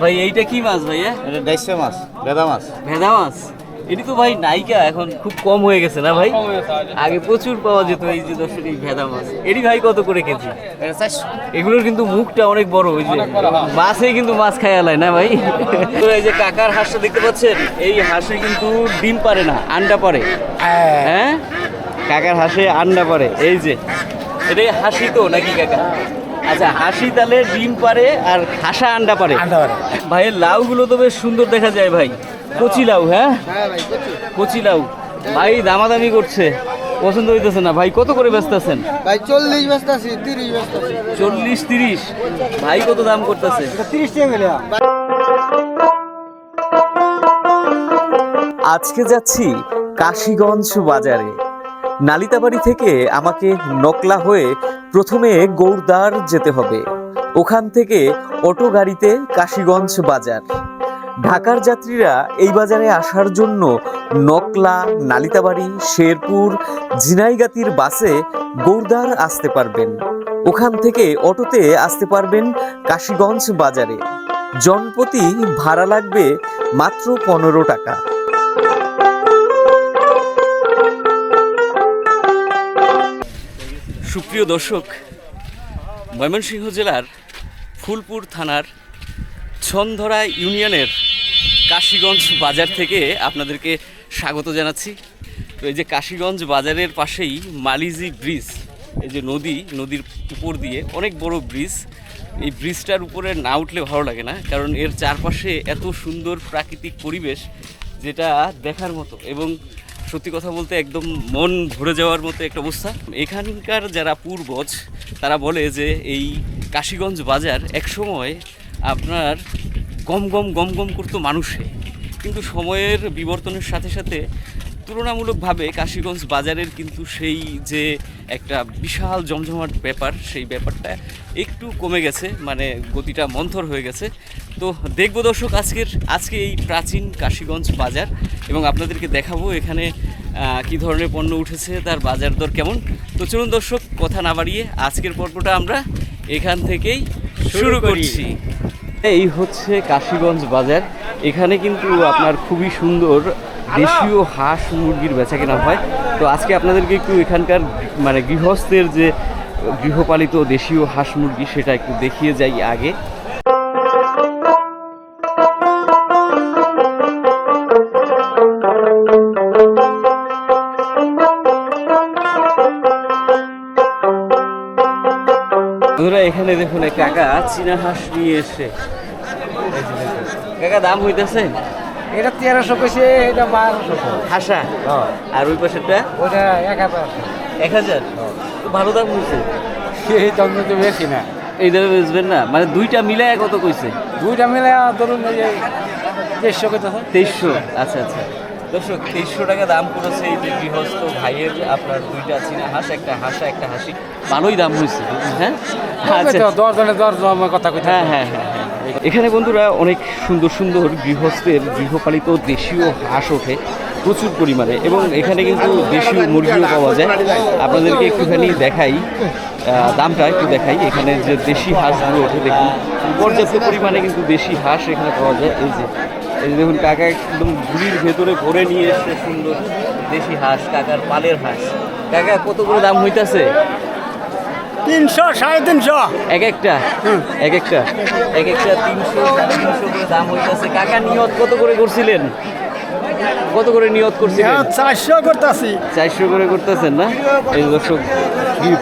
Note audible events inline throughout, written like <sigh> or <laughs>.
ভাই এইটা কি মাছ ভাইয়া এটা ডাইসে মাছ বেদা মাছ। ভেদা মাছ? এটি তো ভাই নাইকা এখন খুব কম হয়ে গেছে না ভাই? আগে প্রচুর পাওয়া যেত এই যে দর্শক এই ভেদা মাছ। এটি ভাই কত করে কেজি? এগুলোর কিন্তু মুখটা অনেক বড় ওই যে। মাছে কিন্তু মাছ খায় আলায় না ভাই? তো এই যে কাকার হাঁসটা দেখতে পাচ্ছেন এই হাঁসে কিন্তু ডিম পারে না আন্ডা পারে। হ্যাঁ। কাকার হাঁসে আন্ডা পারে এই যে। এটাই হাসি তো নাকি কাকা? আচ্ছা হাসি তাহলে ডিম পারে আর হাসা আন্ডা পারে। আন্ডা পারে। ভাইয়ের লাউগুলো তো বেশ সুন্দর দেখা যায় ভাই। কচি লাউ হ্যাঁ? কচি। লাউ। ভাই দামাদামি করছে। পছন্দ হইতেছে না। ভাই কত করে ব্যস্ত আছেন? ভাই চল্লিশ ব্যস্ত আছি তিরিশ ব্যস্ত আছি। চল্লিশ তিরিশ? ভাই কত দাম করতেছে? তিরিশ টাকা আজকে যাচ্ছি কাশীগঞ্জ বাজারে। নালিতাবাড়ি থেকে আমাকে নকলা হয়ে প্রথমে গৌরদার যেতে হবে। ওখান থেকে অটো গাড়িতে কাশীগঞ্জ বাজার। ঢাকার যাত্রীরা এই বাজারে আসার জন্য নকলা নালিতাবাড়ি শেরপুর, ঝিনাইগাতির বাসে গৌরদার আসতে পারবেন। ওখান থেকে অটোতে আসতে পারবেন কাশীগঞ্জ বাজারে। জনপ্রতি ভাড়া লাগবে মাত্র পনেরো টাকা। সুপ্রিয় দর্শক, ময়মনসিংহ জেলার ফুলপুর থানার ছনধরা ইউনিয়নের কাশীগঞ্জ বাজার থেকে আপনাদেরকে স্বাগত জানাচ্ছি। তো এই যে কাশীগঞ্জ বাজারের পাশেই মালিজি ব্রিজ, এই যে নদী, নদীর উপর দিয়ে অনেক বড় ব্রিজ, এই ব্রিজটার উপরে না উঠলে ভালো লাগে না, কারণ এর চারপাশে এত সুন্দর প্রাকৃতিক পরিবেশ যেটা দেখার মতো এবং সত্যি কথা বলতে একদম মন ভরে যাওয়ার মতো একটা অবস্থা। এখানকার যারা পূর্বজ, তারা বলে যে এই কাশীগঞ্জ বাজার একসময় আপনার গম গম গম গম করতো মানুষে। কিন্তু সময়ের বিবর্তনের সাথে সাথে তুলনামূলকভাবে কাশীগঞ্জ বাজারের কিন্তু সেই যে একটা বিশাল জমজমাট ব্যাপার সেই ব্যাপারটা একটু কমে গেছে মানে গতিটা মন্থর হয়ে গেছে। তো দেখব দর্শক আজকের আজকে এই প্রাচীন কাশীগঞ্জ বাজার এবং আপনাদেরকে দেখাবো এখানে কি ধরনের পণ্য উঠেছে তার বাজার দর কেমন। তো চলুন দর্শক কথা না বাড়িয়ে আজকের পর্বটা আমরা এখান থেকেই শুরু করছি। এই হচ্ছে কাশীগঞ্জ বাজার। এখানে কিন্তু আপনার খুবই সুন্দর দেশীয় হাঁস মুরগির বেচা কেনা হয়। তো আজকে আপনাদেরকে একটু এখানকার মানে গৃহস্থের যে গৃহপালিত দেশীয় হাঁস মুরগি সেটা একটু দেখিয়ে যাই আগে। এখানে দেখুন কাকা চীনা হাঁস নিয়ে এসে। কাকা, দাম হইতেছে? এটা তেরোশো কইছে এটা বারোশো। হাসা? আর ওই পাশেরটা ওটা এক হাজার। এক হাজার? ভালো দাম হয়েছে এই দাম তো বেশি না। এই দামে বেচবেন না? মানে দুইটা মিলায় কত কইছে? দুইটা মিলে ধরুন এই যে দেড়শো কইতেছে। তেইশশো? আচ্ছা আচ্ছা। দর্শক তেইশশো টাকা দাম করেছে এই যে গৃহস্থ ভাইয়ের আপনার দুইটা চীনা হাঁস একটা হাঁসা একটা হাসি। ভালোই দাম হয়েছে হ্যাঁ? আচ্ছা। দশ জনের দশ কথা কইতে হ্যাঁ হ্যাঁ হ্যাঁ হ্যাঁ। এখানে বন্ধুরা অনেক সুন্দর সুন্দর গৃহস্থের গৃহপালিত দেশীয় হাঁস ওঠে প্রচুর পরিমাণে এবং এখানে কিন্তু দেশীয় মুরগিও পাওয়া যায়। আপনাদেরকে একটুখানি দেখাই দামটা একটু দেখাই। এখানে যে দেশি হাঁসগুলো ওঠে, দেখুন, পর্যাপ্ত পরিমাণে কিন্তু দেশি হাঁস এখানে পাওয়া যায়। এই যে এই যে দেখুন, কাকা একদম ঝুড়ির ভেতরে ভরে নিয়ে এসছে সুন্দর দেশি হাঁস, কাকার পালের হাঁস। কাকা কত করে দাম হইতাছে? তিনশো সাড়ে তিনশো। এক একটা? এক একটা? এক একটা তিনশো সাড়ে তিনশো করে দাম হইতেছে। কাকা নিয়ত কত করে করছিলেন? কত করে নিয়ত করছিলেন? চারশো করতেছি। চারশো করে করতেছেন না? এই দর্শক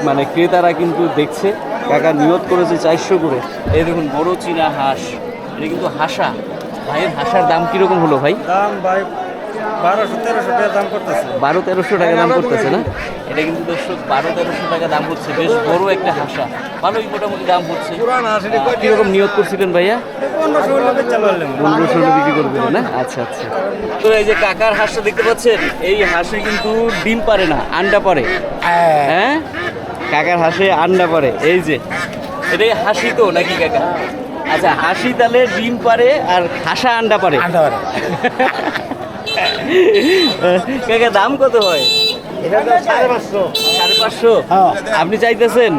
মানে ক্রেতারা কিন্তু দেখছে। কাকা নিয়ত করেছে চারশো করে। এই দেখুন বড় চীনা হাঁস। এটা কিন্তু হাসা। ভাইয়ের হাসার দাম কীরকম হলো ভাই? দাম ভাই বারোশো তেরোশো দাম করতেছে। বারো তেরোশো টাকা দাম করতেছে না? এটা কিন্তু দর্শক বারো তেরোশো টাকা দাম হচ্ছে। বেশ বড় একটা হাসা। ভালোই মোটামুটি দাম হচ্ছে। কীরকম নিয়ত করছিলেন ভাইয়া? পনেরোশো চালু হলাম পনেরো ষোলো বিক্রি করবেন না? আচ্ছা আচ্ছা। তো এই যে কাকার হাঁসটা দেখতে পাচ্ছেন এই হাঁসে কিন্তু ডিম পারে না আন্ডা পারে। হ্যাঁ। কাকার হাঁসে আন্ডা পারে এই যে। এটাই হাসি তো নাকি কাকা? আচ্ছা হাসি তাহলে ডিম পারে আর হাসা আন্ডা পারে। আন্ডা পারে। <laughs> কাকা দাম কত হয়? সাড়ে পাঁচশো। হ্যাঁ। আপনি চাইতেছেন?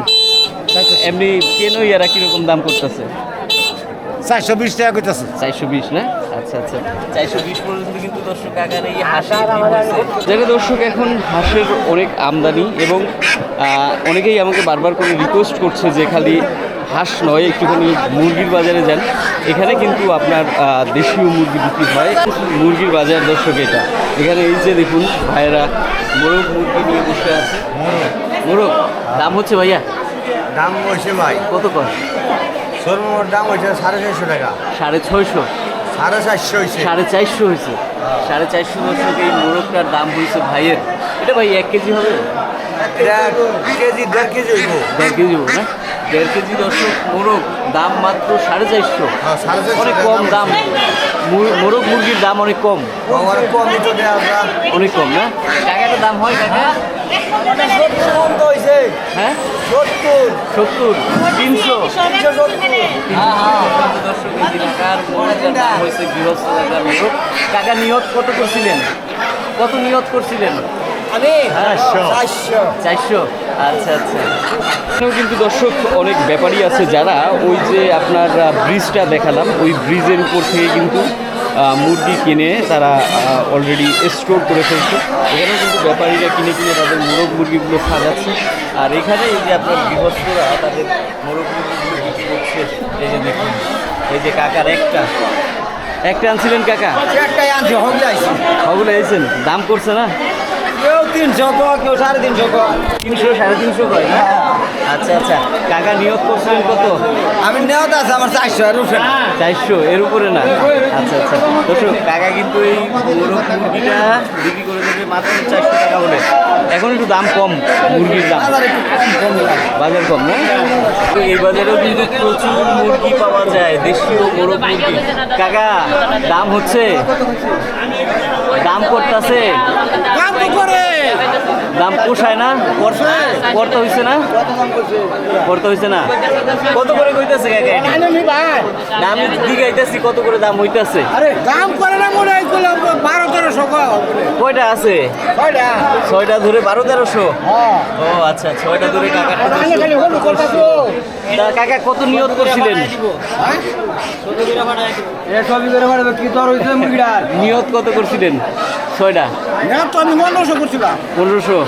এমনি কেন ইয়ারা কীরকম দাম করতেছে? চারশো বিশ টাকা কইতাছে। চারশো বিশ না? আচ্ছা আচ্ছা। চারশো বিশ পর্যন্ত কিন্তু দর্শক কাকার এই হাঁসের বিক্রি দর্শক এখন হাঁসের অনেক আমদানি এবং অনেকেই আমাকে বারবার করে রিকোয়েস্ট করছে যে খালি হাঁস নয় একটুখানি মুরগির বাজারে যান। এখানে কিন্তু আপনার দেশীয় মুরগি বিক্রি হয়। মুরগির বাজার দর্শক এটা। এখানে এই যে দেখুন ভাইয়েরা মোরগ মুরগি নিয়ে বসে আছে। মোরগ দাম হচ্ছে ভাইয়া? দাম হয়েছে ভাই। কত কর? সর্বমোট দাম হয়েছে সাড়ে চারশো টাকা। সাড়ে ছয়শো? সাড়ে চারশো হয়েছে। সাড়ে চারশো হয়েছে? সাড়ে চারশো দর্শক এই মোরগটার দাম হয়েছে ভাইয়ের। এটা ভাই এক কেজি হবে? এটা কেজি দেড় কেজি দেড় কেজি হবে না? দেড় কেজি দর্শক মোরগ দাম মাত্র সাড়ে চারশো। হ্যাঁ, অনেক কম দাম মোরগ মুরগির দাম অনেক কম। অনেক কম না? টাকাটা দাম হয় হয়েছে হ্যাঁ? সত্তর। তিনশো। কাকা নিয়ত কত করছিলেন? কত নিয়ত করছিলেন? আমি? চারশো। চারশো। আচ্ছা আচ্ছা। এখানেও কিন্তু দর্শক অনেক ব্যাপারী আছে। যারা ওই যে আপনার ব্রিজটা দেখালাম ওই ব্রিজের উপর থেকে কিন্তু মুরগি কিনে তারা অলরেডি স্টোর করে ফেলছে। এখানেও কিন্তু ব্যাপারীরা কিনে কিনে তাদের মোরগ মুরগিগুলো সাজাচ্ছে। আর এখানে এই যে আপনার গৃহস্থরা তাদের মোরগ মুরগিগুলো বিক্রি করছে এই যে দেখুন এই যে কাকার একটা। একটা আনছিলেন কাকা? একটাই আনছি হবি আইছি। দাম করছে না? তিনশো কো কেউ সাড়ে তিনশো কো তিনশো সাড়ে তিনশো কয়? না আচ্ছা আচ্ছা। কাকা নিয়োগ করছিলেন কত? আমি নেওয়া আছে আমার চারশো আর উঠে চারশো এর উপরে না? আচ্ছা আচ্ছা। দর্শক কাকা কিন্তু এই মুরগিটা বিক্রি করে দেবে মাত্র চারশো টাকা বলে এখন একটু দাম কম মুরগির দাম। বাজার কম না? তো এই বাজারেও কিন্তু প্রচুর মুরগি পাওয়া যায় দেশীয় মোরগ মুরগি। কাকা দাম হচ্ছে? দাম করতেছে দাম তো করে দাম পোষায় না? করতে হয়েছে না? করতে হয়েছে না? কত করে কইতেছে কাকা আমি দিগাইতেছি কত করে দাম হইতেছে। দাম করে না মনে হয় বারো তেরোশো কয়টা আছে? ছয়টা। ধরে বারো তেরোশো? ও আচ্ছা ছয়টা ধরে কাকাটা তা। কাকা কত নিয়ত করছিলেন? সবই করে পারবে কি তোর হয়েছে মুরগিটার? নিয়ত কত করছিলেন? ছয়টা? না তো আমি পনেরোশো করছিলাম। পনেরোশো?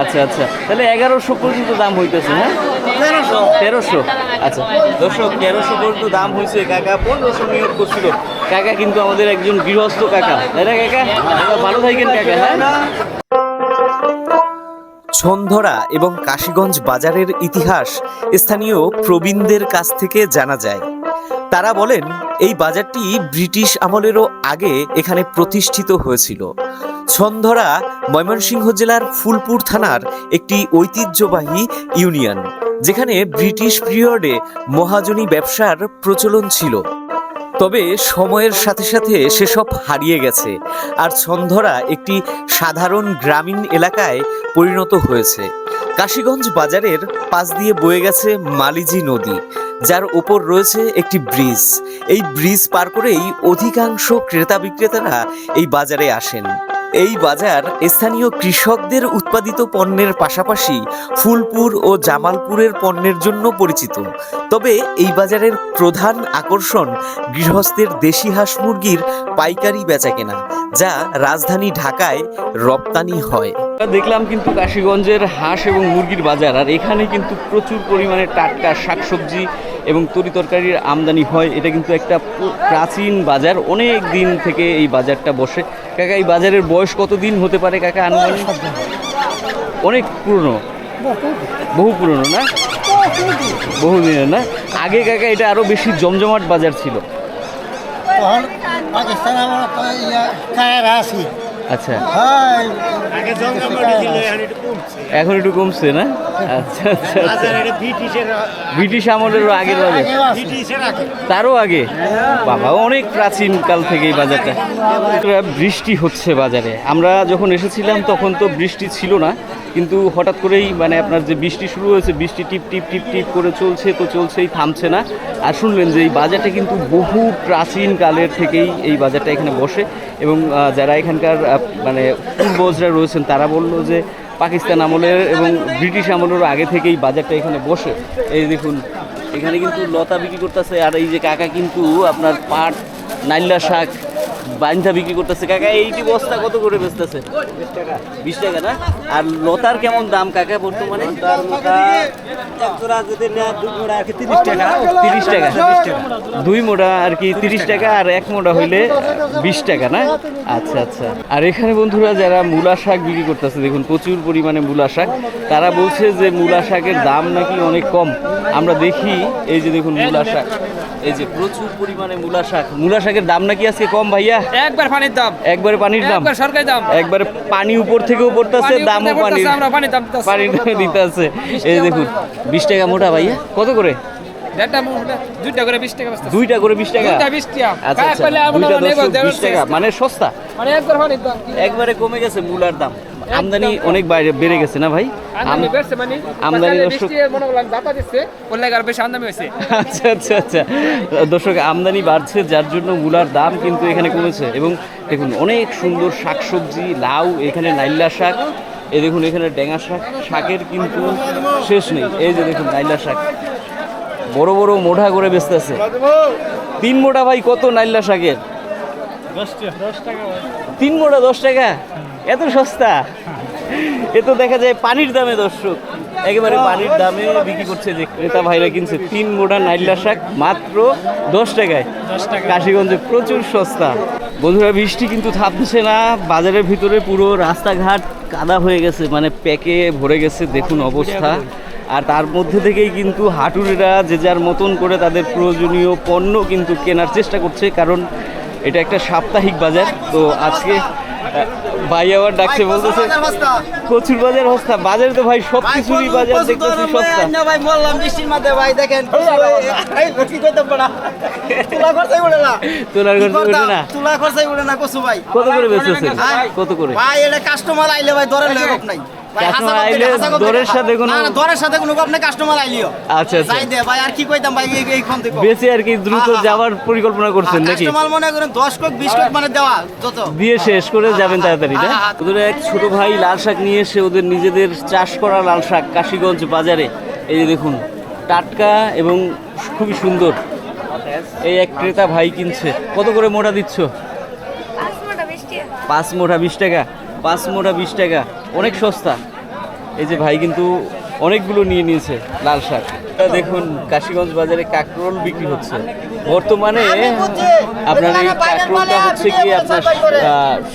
আচ্ছা আচ্ছা। তাহলে এগারোশো পর্যন্ত দাম হইতেছে হ্যাঁ? তেরোশো। তেরোশো? আচ্ছা। দর্শক তেরোশো পর্যন্ত দাম হয়েছে কাকা পনেরোশো নিয়োগ করছিল। কাকা কিন্তু আমাদের একজন গৃহস্থ কাকা। তাই না কাকা ভালো থাকেন কাকা হ্যাঁ? ছন্দরা এবং কাশীগঞ্জ বাজারের ইতিহাস স্থানীয় প্রবীণদের কাছ থেকে জানা যায়। তারা বলেন, এই বাজারটি ব্রিটিশ আমলেরও আগে এখানে প্রতিষ্ঠিত হয়েছিল। ছন্দরা ময়মনসিংহ জেলার ফুলপুর থানার একটি ঐতিহ্যবাহী ইউনিয়ন, যেখানে ব্রিটিশ পিরিয়ডে মহাজনী ব্যবসার প্রচলন ছিল। তবে সময়ের সাথে সাথে সেসব হারিয়ে গেছে আর ছন্দরা একটি সাধারণ গ্রামীণ এলাকায় পরিণত হয়েছে। কাশীগঞ্জ বাজারের পাশ দিয়ে বয়ে গেছে মালিজি নদী যার ওপর রয়েছে একটি ব্রিজ। এই ব্রিজ পার করেই অধিকাংশ ক্রেতা বিক্রেতারা এই বাজারে আসেন। এই বাজার স্থানীয় কৃষকদের উৎপাদিত পণ্যের পাশাপাশি ফুলপুর ও জামালপুরের পণ্যের জন্য পরিচিত। তবে এই বাজারের প্রধান আকর্ষণ গৃহস্থের দেশি হাঁস মুরগির পাইকারি বেচাকেনা, যা রাজধানী ঢাকায় রপ্তানি হয়। দেখলাম কিন্তু কাশীগঞ্জের হাঁস এবং মুরগির বাজার, আর এখানে কিন্তু প্রচুর পরিমাণে টাটকা শাকসবজি এবং তরি তরকারির আমদানি হয় এটা কিন্তু একটা প্রাচীন বাজার। অনেক দিন থেকে এই বাজারটা বসে। কাকা এই বাজারের বয়স কত দিন হতে পারে কাকা? আনুমানিক? অনেক পুরনো। বহু পুরনো না? বহু দিনের না? আগে কাকা এটা আরও বেশি জমজমাট বাজার ছিল। পাকিস্তান আচ্ছা। হ্যাঁ এখন একটু কমছে। না? আচ্ছা আচ্ছা আচ্ছা। ব্রিটিশ আমলেরও আগের বাজার। তারও আগে? বাবা অনেক প্রাচীন কাল থেকে এই বাজারটা। বৃষ্টি হচ্ছে বাজারে। আমরা যখন এসেছিলাম তখন তো বৃষ্টি ছিল না। কিন্তু হঠাৎ করেই মানে আপনার যে বৃষ্টি শুরু হয়েছে বৃষ্টি টিপ টিপ টিপ টিপ করে চলছে তো চলছেই থামছে না। আর শুনলেন যে এই বাজারটা কিন্তু বহু প্রাচীন কালের থেকেই এই বাজারটা এখানে বসে। এবং যারা এখানকার মানে পূর্বজরা রয়েছেন, তারা বলল যে পাকিস্তান আমলের এবং ব্রিটিশ আমলেরও আগে থেকেই বাজারটা এখানে বসে। এই দেখুন, এখানে কিন্তু লতা বিক্রি করতেছে, আর এই যে কাকা কিন্তু আপনার পাট, নাইল্লা শাক বাঞ্জা বিক্রি করতেছে। কাকা এইটি বস্তা কত করে বেচতেছে? বিশ টাকা। না? আর লতার কেমন দাম কাকা বর্তমানে? তিরিশ টাকা। দুই মোটা আর কি তিরিশ টাকা আর এক মোটা হইলে বিশ টাকা না? আচ্ছা আচ্ছা। আর এখানে বন্ধুরা যারা মূলা শাক বিক্রি করতেছে দেখুন প্রচুর পরিমাণে মূলা শাক। তারা বলছে যে মূলা শাকের দাম নাকি অনেক কম। আমরা দেখি এই যে দেখুন মূলা শাক। এই যে প্রচুর পরিমাণে মূলা শাক। মূলা শাকের দাম নাকি আজকে কম ভাইয়া? একবার পানির দাম। একবারে পানির দাম। একবার সরকারি দাম। একবারে পানি উপর থেকে পড়তেছে দামও পানির। আমরা পানির দাম। পানির এই দেখুন বিশ টাকা মোটা ভাইয়া কত করে? দুইটা করে বিশ টাকা দুইটা করে বিশ টাকা? আচ্ছা আচ্ছা টাকা মানে সস্তা। মানে একবার একবারে কমে গেছে মূলার দাম। আমদানি অনেক বাইরে বেড়ে গেছে না ভাই? আমদানি মানে দর্শক- মনে আচ্ছা আচ্ছা আচ্ছা। দর্শক আমদানি বাড়ছে যার জন্য মূলার দাম কিন্তু এখানে কমেছে। এবং দেখুন অনেক সুন্দর শাকসবজি লাউ এখানে নাইলা শাক এই দেখুন এখানে ডেঙা শাক শাকের কিন্তু শেষ নেই। এই যে দেখুন নাইলা শাক। বড় বড় মোঢা করে বেচতেছে তিন মোটা ভাই কত নাইলা শাকের? তিন মোটা দশ টাকা? এত সস্তা। এ তো দেখা যায় পানির দামে দর্শক। একেবারে পানির দামে বিক্রি করছে যে ক্রেতা ভাইরা কিনছে তিন মোটা নাইলা শাক মাত্র দশ টাকায়। কাশিগঞ্জে প্রচুর সস্তা। বন্ধুরা বৃষ্টি কিন্তু থামছে না। বাজারের ভিতরে পুরো রাস্তাঘাট কাদা হয়ে গেছে মানে প্যাকে ভরে গেছে দেখুন অবস্থা। আর তার মধ্যে থেকেই কিন্তু হাটুরেরা যে যার মতন করে তাদের প্রয়োজনীয় পণ্য কিন্তু কেনার চেষ্টা করছে কারণ এটা একটা সাপ্তাহিক বাজার। তো আজকে ভাই আবার ডাকছে বলতেছে কচুর বাজার সস্তা বাজারে তো ভাই সব কিছুরই বাজার দেখতেছি সস্তা। ভাই বললাম বৃষ্টির মধ্যে ভাই দেখেন। এই কি কইতে পারা? তুলা খরচাই উড়ে না। তোলার খরচা ওঠে না। তুলা খরচাই উড়ে না কচু ভাই। কত করে বেচতেছেন? কত করে? ভাই এটা কাস্টমার আইলে ভাই দরের লোক নাই। আইলে দরের সাথে কোনো- না, না, দরের সাথে কোনো গপ কাস্টমার আইলিও। আচ্ছা আচ্ছা। যাই দে ভাই আর কি কইতাম ভাই এই- এইখান থেকে। বেঁচে আর কি দ্রুত। যাওয়ার পরিকল্পনা করছেন নাকি? কাস্টমার মনে করেন দশ কোক বিশ কোক দেওয়া যত। দিয়ে শেষ করে যাবেন তাড়াতাড়ি না। ওদের এক ছোট ভাই লাল শাক নিয়ে এসে ওদের নিজেদের চাষ করা লাল শাক কাশীগঞ্জ বাজারে। এই যে দেখুন টাটকা এবং খুবই সুন্দর। এই এক ক্রেতা ভাই কিনছে। কত করে মোটা দিচ্ছ? পাঁচ মোটা বিশ টাকা। পাঁচ মোটা বিশ টাকা। অনেক সস্তা। এই যে ভাই কিন্তু অনেকগুলো নিয়ে নিয়েছে লাল শাক। দেখুন কাশীগঞ্জ বাজারে কাকরোল বিক্রি হচ্ছে। বর্তমানে আপনার এই কাকরোলটা হচ্ছে কি আপনার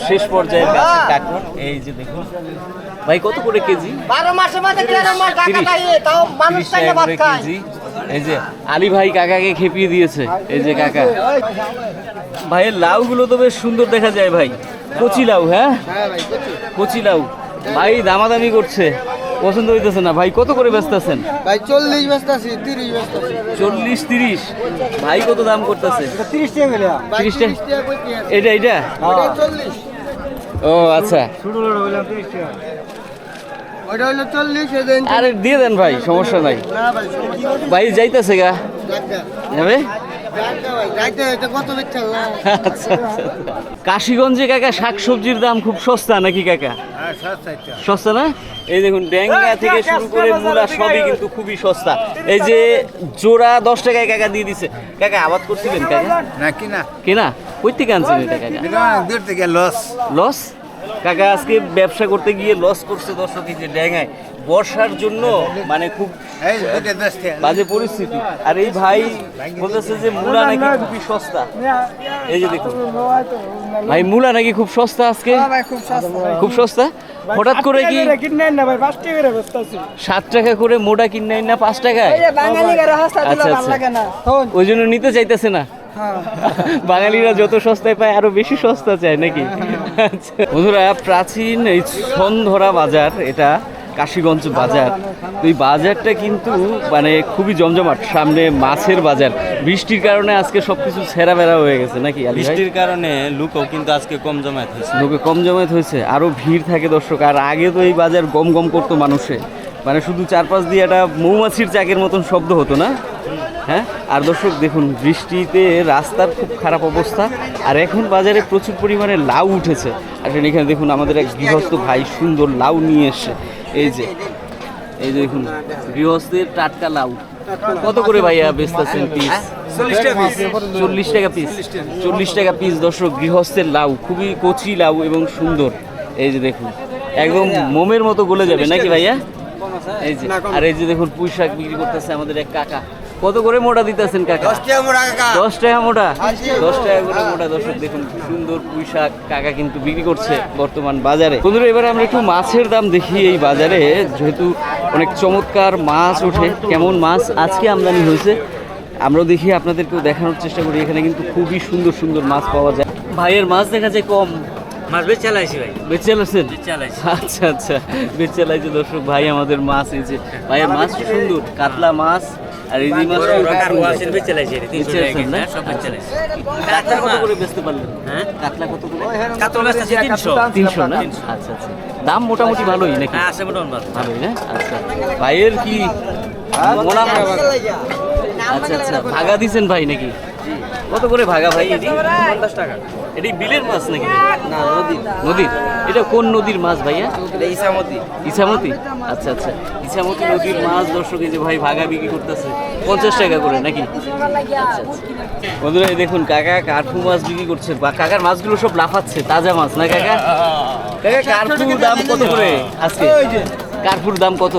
শেষ পর্যায়ের গাছের কাকরোল। এই যে দেখুন। ভাই কত করে কেজি? বারো মাসে কেজি। এই যে আলী ভাই কাকাকে খেপিয়ে দিয়েছে। এই যে কাকা। ভাইয়ের লাউগুলো তো বেশ সুন্দর দেখা যায় ভাই। কচি লাউ হ্যাঁ? কচি। লাউ। ভাই দামাদামি করছে। পছন্দ হইতেছে না। ভাই কত করে বেচতেছেন ভাই চল্লিশ ব্যস্ত আছি তিরিশ ব্যস্ত আছি। চল্লিশ তিরিশ? ভাই কত দাম করতেছে? তিরিশ টাকা তিরিশ টাকা? এটা এটা? ও আচ্ছা। আরে দিয়ে দেন ভাই সমস্যা নাই। ভাই ভাই যাইতেছে গা। যাবে? <laughs> কাশীগঞ্জে কাকা শাকসবজির দাম খুব সস্তা নাকি কাকা? সস্তা না? এই দেখুন ড্যাঙ্গা থেকে শুরু করে মূলা সবই কিন্তু খুবই সস্তা। এই যে জোড়া দশ টাকায় কাকা দিয়ে দিছে। কাকা আবাদ করছিলেন কাকা? না কি না কেনা? কই থেকে আনছেন এটা কাকা? থেকে লস। লস? কাকা আজকে ব্যবসা করতে গিয়ে লস করছে দর্শক এই যে ড্যাঙ্গায় বর্ষার জন্য মানে খুব বাজে পরিস্থিতি। আর এই ভাই বলতেছে যে মূলা নাকি খুবই সস্তা। এই যে দেখুন। ভাই মূলা নাকি খুব সস্তা আজকে? খুব সস্তা। খুব হঠাৎ করে কি সাত টাকা করে মোটা কিনে না পাঁচ টাকায়? আচ্ছা, আচ্ছা। ওই জন্য নিতে চাইতেছে না? <laughs> বাঙালিরা যত সস্তায় পায় আরও বেশি সস্তা চায় নাকি। বন্ধুরা প্রাচীন এই সন্ধরা বাজার এটা কাশীগঞ্জ বাজার। তো এই বাজারটা কিন্তু মানে খুবই জমজমাট সামনে মাছের বাজার। বৃষ্টির কারণে আজকে সবকিছু ছেঁড়া বেড়া হয়ে গেছে নাকি বৃষ্টির কারণে লুকও কিন্তু আজকে কম জমায়েত হয়েছে। লোকে কম জমায়েত হয়েছে আরও ভিড় থাকে দর্শক। আর আগে তো এই বাজার গম গম করতো মানুষে। মানে শুধু চারপাশ দিয়ে একটা মৌমাছির চাকের মতন শব্দ হতো না? হ্যাঁ? আর দর্শক, দেখুন, বৃষ্টিতে রাস্তার খুব খারাপ অবস্থা, আর এখন বাজারে প্রচুর পরিমাণে লাউ উঠেছে। আর এখানে দেখুন, আমাদের এক গৃহস্থ ভাই সুন্দর লাউ নিয়ে এসছে। এই যে এই যে দেখুন, গৃহস্থের টাটকা লাউ। কত করে ভাইয়া বেচতেছেন পিস চল্লিশ টাকা পিস চল্লিশ টাকা পিস দর্শক, গৃহস্থের লাউ, খুবই কচি লাউ এবং সুন্দর। এই যে দেখুন, একদম মোমের মতো গলে যাবে, নাকি ভাইয়া? এই যে, আর এই যে দেখুন পুঁই শাক বিক্রি করতেছে আমাদের এক কাকা। কত করে মোটা দিতেছেন কাকা? দশ টাকা মোটা দশ টাকা করে মোটা দর্শক দেখুন সুন্দর পুঁই শাক কাকা কিন্তু বিক্রি করছে বর্তমান বাজারে। বন্ধুরা এবারে আমরা একটু মাছের দাম দেখি এই বাজারে যেহেতু অনেক চমৎকার মাছ ওঠে। কেমন মাছ? আজকে আমদানি হয়েছে। আমরাও দেখি আপনাদেরকেও দেখানোর চেষ্টা করি। এখানে কিন্তু খুবই সুন্দর সুন্দর মাছ পাওয়া যায়। ভাইয়ের মাছ দেখা যায় কম। মাছ বেশ চালাইছি ভাই। বেঁচে চালাচ্ছেন চালাইছি। আচ্ছা আচ্ছা। বেঁচে চালাইছে দর্শক ভাই আমাদের মাছ এই যে ভাইয়ের মাছ সুন্দর? কাতলা মাছ আর এই মাছ বেশ চালাইছি বেঁচে? সব চালাইছি কাতলা কত করে বেচতে পারলেন হ্যাঁ কাতলা কত করে কাতল আছে তিনশো তিনশো না আচ্ছা আচ্ছা দাম মোটামুটি ভালোই নাকি হ্যাঁ আছে মোটামুটি ভালো ভালোই না আচ্ছা ভাইয়ের কি আচ্ছা আচ্ছা ভাগা দিছেন ভাই নাকি কত করে ভাগা ভাই এটি পঞ্চাশ টাকা। এটি বিলের মাছ নাকি? না নদীর। নদীর? এটা কোন নদীর মাছ ভাইয়া? ইসামতি। ইসামতি? আচ্ছা আচ্ছা। ইসামতি নদীর মাছ দর্শক এই যে ভাই ভাগা বিক্রি করতেছে। পঞ্চাশ টাকা করে নাকি? আচ্ছা আচ্ছা। বন্ধুরা এই দেখুন কাকা কার্পু মাছ বিক্রি করছে। বা কাকার মাছগুলো সব লাফাচ্ছে তাজা মাছ না কাকা? কাকা কার্পুর দাম কত করে আজকে? কার্পুর দাম কত?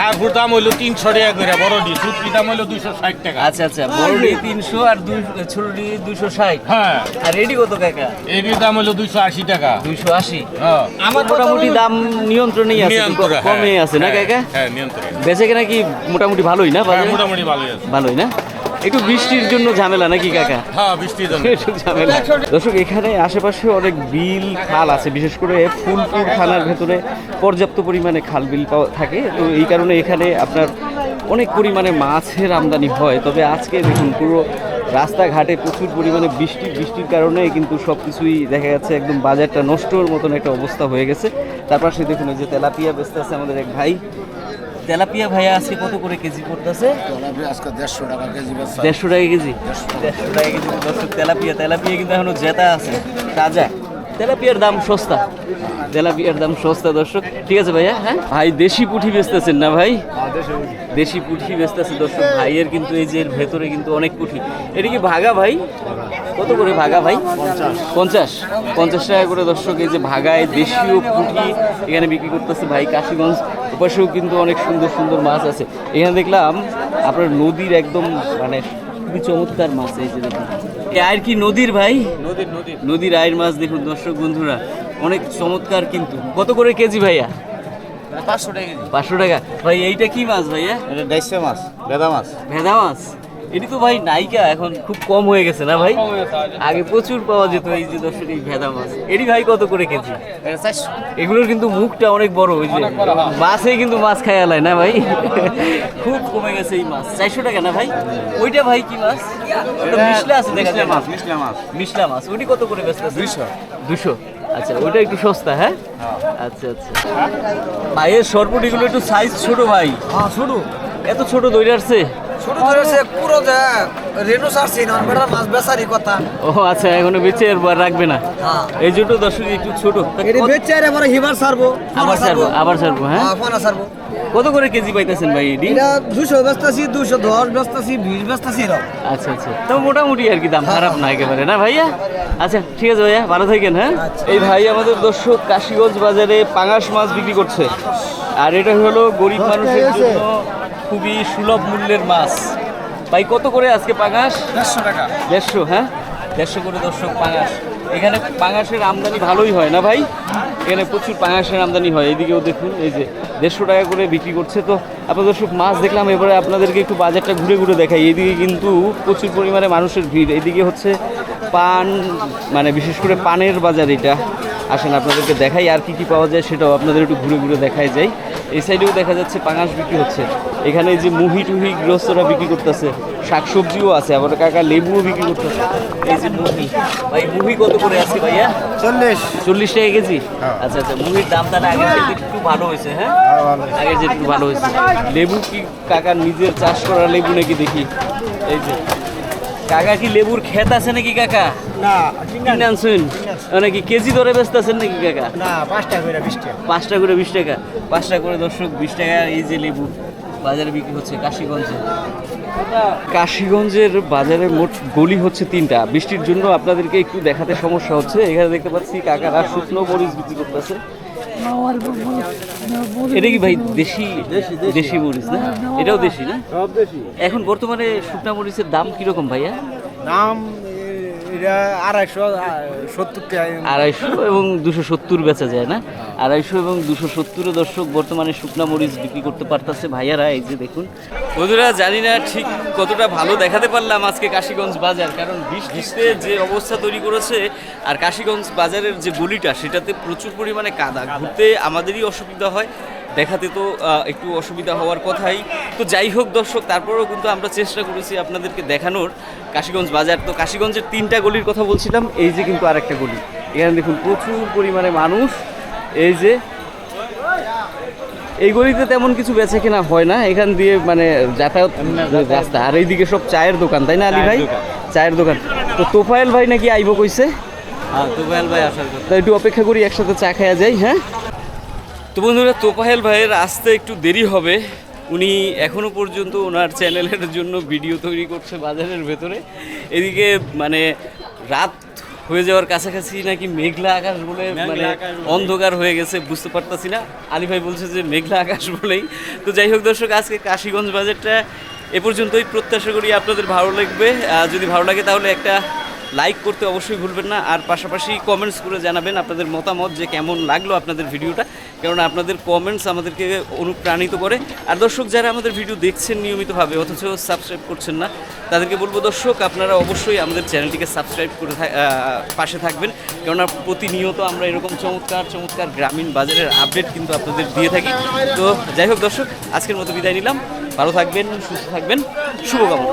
কার্পুর দাম হইল তিনশো টাকা করে বড় ডি দাম হইল ষাট টাকা। আচ্ছা আচ্ছা তিনশো আর দুই ছোটডি দুইশো ষাট। হ্যাঁ। আর রেডি কত কাকা? এডির দাম হইল দুইশো আশি টাকা। দুইশো আশি? হ্যাঁ। আমার মোটামুটি দাম নিয়ন্ত্রণেই আছে কমে হ্যাঁ, আছে না হ্যাঁ, কাকা? হ্যাঁ নিয়ন্ত্রণ। বেচে কেনা কি মোটামুটি ভালোই না মোটামুটি ভালোই আছে। ভালোই না? একটু বৃষ্টির জন্য ঝামেলা নাকি কাকা? হ্যাঁ বৃষ্টির জন্য। একটু ঝামেলা। দর্শক এখানে আশেপাশে অনেক বিল খাল আছে বিশেষ করে ফুলপুর থানার ভেতরে পর্যাপ্ত পরিমাণে খাল বিল পাওয়া থাকে। তো এই কারণে এখানে আপনার অনেক পরিমাণে মাছের আমদানি হয়। তবে আজকে দেখুন পুরো রাস্তাঘাটে প্রচুর পরিমাণে বৃষ্টি বৃষ্টির কারণে কিন্তু সব কিছুই দেখা যাচ্ছে একদম বাজারটা নষ্টর মতন একটা অবস্থা হয়ে গেছে। তার পাশে দেখুন যে তেলাপিয়া বেচতে আছে আমাদের এক ভাই। তেলাপিয়া ভাইয়া আজকে কত করে কেজি পড়তেছে? দেড়শো টাকা কেজি দেড়শো টাকা কেজি? দেড়শো টাকা। কেজি দর্শক তেলাপিয়া তেলাপিয়া কিন্তু এখনও জেতা আছে। তাজা। তেলাপিয়ার দাম সস্তা। তেলাপিয়ার দাম সস্তা দর্শক। ঠিক আছে ভাইয়া হ্যাঁ? ভাই দেশি পুঁঠি বেচতেছেন না ভাই? দেশি পুঁঠি। বেচতেছে দর্শক। ভাইয়ের কিন্তু এই যে ভেতরে কিন্তু অনেক পুঁঠি। এটা কি ভাগা ভাই? কত করে ভাগা ভাই? পঞ্চাশ। পঞ্চাশ টাকা করে দর্শক এই যে ভাগায় দেশীয় পুঁঠি এখানে বিক্রি করতেছে ভাই কাশিগঞ্জ ওপাশেও কিন্তু অনেক সুন্দর সুন্দর মাছ আছে। এখানে দেখলাম আপনার নদীর একদম মানে খুবই চমৎকার মাছ এই যে দেখুন। আয়ের কি নদীর ভাই? নদীর নদীর। নদীর আয়ের মাছ দেখুন দর্শক বন্ধুরা অনেক চমৎকার কিন্তু। কত করে কেজি ভাইয়া? পাঁচশো টাকা পাঁচশো টাকা। ভাই এইটা কি মাছ ভাইয়া? এটা ডাইসে মাছ ভেদা মাছ। ভেদা মাছ? এটি তো ভাই নাইকা এখন খুব কম হয়ে গেছে না ভাই? আগে প্রচুর পাওয়া যেত এই যে দর্শক এই ভেদা মাছ। এটি ভাই কত করে কেজি? এগুলোর কিন্তু মুখটা অনেক বড় ওই যে মাছে কিন্তু মাছ খায় না ভাই? <laughs> খুব কমে গেছে এই মাছ। চারশো টাকা না ভাই? ওইটা ভাই কি মাছ? ওটা মিশলা আছে দেখা মাছ মিশলা মাছ। মিশলা মাছ। ওটি কত করে বেচতে দুইশো। দুশো আচ্ছা ওইটা একটু সস্তা হ্যাঁ? আচ্ছা আচ্ছা। ভাইয়ের সরপুটিগুলো একটু সাইজ ছোট ভাই। হ্যাঁ শুরু এত ছোট দইরে আসছে? ছোট ধরেছে পুরো যে রেনু সারছি না বেটার মাছ বেচারি কথা। ও আচ্ছা এখনও বেঁচে আর বার রাখবে না? হ্যাঁ। এই জুটো দর্শক একটু ছোট। কত- বেচে আর এবারে হিবার সারবো আবার ছাড়বো আবার ছাড়বো হ্যাঁ? হ্যাঁ ফোনা সারবো কত করে কেজি পাইতেছেন ভাই এটি? এটা দুশো বেচতেছি দুশো দশ বেচতেছি বিশ বেচতেছি আচ্ছা আচ্ছা। তো মোটামুটি আর কি দাম খারাপ না একেবারে না ভাইয়া? আচ্ছা ঠিক আছে ভাইয়া ভালো থাকেন হ্যাঁ? এই ভাই আমাদের দর্শক কাশীগঞ্জ বাজারে পাঙাশ মাছ বিক্রি করছে। আর এটা হলো গরিব মানুষের জন্য খুবই সুলভ মূল্যের মাছ। ভাই কত করে আজকে পাঙাশ? দেড়শো টাকা। দেড়শো হ্যাঁ? দেড়শো করে দর্শক পাঙাশ। এখানে পাঙাশের আমদানি ভালোই হয় না ভাই? এখানে প্রচুর পাঙাশের আমদানি হয়। এদিকেও দেখুন এই যে দেড়শো টাকা করে বিক্রি করছে তো। আপনার দর্শক মাছ দেখলাম এবারে আপনাদেরকে একটু বাজারটা ঘুরে ঘুরে দেখাই। এদিকে কিন্তু প্রচুর পরিমাণে মানুষের ভিড়। এদিকে হচ্ছে পান মানে বিশেষ করে পানের বাজার এটা। আসেন আপনাদেরকে দেখাই আর কি কি পাওয়া যায় সেটাও আপনাদের একটু ঘুরে ঘুরে দেখাই যায় এই সাইডেও দেখা যাচ্ছে পাঙাশ বিক্রি হচ্ছে। এখানে যে মুহি টুহি গৃহস্থরা বিক্রি করতেছে শাকসবজিও আছে আবার কাকা লেবুও বিক্রি করতেছে। এই যে মুহি। ভাই মুহি কত করে আছে ভাইয়া? চল্লিশ। চল্লিশ টাকা কেজি? আচ্ছা আচ্ছা মুহির দাম তাহলে আগের থেকে একটু ভালো হয়েছে হ্যাঁ? আগের যে একটু ভালো হয়েছে। লেবু কি কাকা নিজের চাষ করা লেবু নাকি দেখি? এই যে কাকা কি লেবুর ক্ষেত আছে নাকি কাকা? না কিনে আনছেন। নাকি কেজি দরে ব্যস্ত আছেন নাকি কাকা? না পাঁচটা করে বিশ টাকা। পাঁচটা করে বিশ টাকা। পাঁচটা করে দর্শক বিশ টাকা এই যে লেবু বাজারে বিক্রি হচ্ছে কাশীগঞ্জে। কাশীগঞ্জের বাজারে মোট গলি হচ্ছে তিনটা। বৃষ্টির জন্য আপনাদেরকে একটু দেখাতে সমস্যা হচ্ছে। এখানে দেখতে পাচ্ছি কাকারা শুকনো মরিচ বিক্রি করতেছে। এটা কি ভাই দেশি দেশি মরিচ না? এটাও দেশি না? এখন বর্তমানে শুকনা মরিচের দাম কীরকম ভাইয়া? দাম এটা আড়াইশো সত্তর আড়াইশো এবং দুশো সত্তর বেচা যায় না? আড়াইশো এবং দুশো সত্তরে দর্শক বর্তমানে শুকনা মরিচ বিক্রি করতে পারতেছে। ভাইয়ারা, এই যে দেখুন। বন্ধুরা, জানি না ঠিক কতটা ভালো দেখাতে পারলাম আজকে কাশীগঞ্জ বাজার, কারণ বৃষ্টিতে যে অবস্থা তৈরি করেছে আর কাশীগঞ্জ বাজারের যে গলিটা, সেটাতে প্রচুর পরিমাণে কাদা। ঘুরতে আমাদেরই অসুবিধা হয়, দেখাতে তো একটু অসুবিধা হওয়ার কথাই। তো যাই হোক দর্শক, তারপরেও কিন্তু আমরা চেষ্টা করেছি আপনাদেরকে দেখানোর। কাশীগঞ্জ বাজার। তো কাশীগঞ্জের তিনটা গলির কথা বলছিলাম এই যে কিন্তু আরেকটা গলি। এখানে দেখুন প্রচুর পরিমাণে মানুষ এই যে এই গলিতে তেমন কিছু বেচা কেনা হয় না এখান দিয়ে মানে যাতায়াত রাস্তা। আর এইদিকে সব চায়ের দোকান তাই না আলী ভাই? চায়ের দোকান। তো তোফায়েল ভাই নাকি আইব কইছে? হ্যাঁ ভাই আসার কথা। একটু অপেক্ষা করি একসাথে চা খাওয়া যাই হ্যাঁ? তো বন্ধুরা তোপাহেল ভাইয়ের আসতে একটু দেরি হবে। উনি এখনও পর্যন্ত ওনার চ্যানেলের জন্য ভিডিও তৈরি করছে বাজারের ভেতরে। এদিকে মানে রাত হয়ে যাওয়ার কাছাকাছি নাকি মেঘলা আকাশ বলে মানে অন্ধকার হয়ে গেছে বুঝতে পারতাছি না। আলী ভাই বলছে যে মেঘলা আকাশ বলেই। তো যাই হোক দর্শক আজকে কাশীগঞ্জ বাজারটা এ পর্যন্তই। প্রত্যাশা করি আপনাদের ভালো লাগবে। যদি ভালো লাগে তাহলে একটা লাইক করতে অবশ্যই ভুলবেন না। আর পাশাপাশি কমেন্টস করে জানাবেন আপনাদের মতামত যে কেমন লাগল আপনাদের ভিডিওটা। কারণ আপনাদের কমেন্টস আমাদেরকে অনুপ্রাণিত করে। আর দর্শক যারা আমাদের ভিডিও দেখছেন নিয়মিতভাবে, অথচ সাবস্ক্রাইব করছেন না, তাদেরকে বলব, দর্শক, আপনারা অবশ্যই আমাদের চ্যানেলটিকে সাবস্ক্রাইব করে পাশে থাকবেন। কেননা প্রতিনিয়ত আমরা এরকম চমৎকার চমৎকার গ্রামীণ বাজারের আপডেট কিন্তু আপনাদের দিয়ে থাকি। তো যাই হোক দর্শক, আজকের মতো বিদায় নিলাম। ভালো থাকবেন, সুস্থ থাকবেন। শুভকামনা।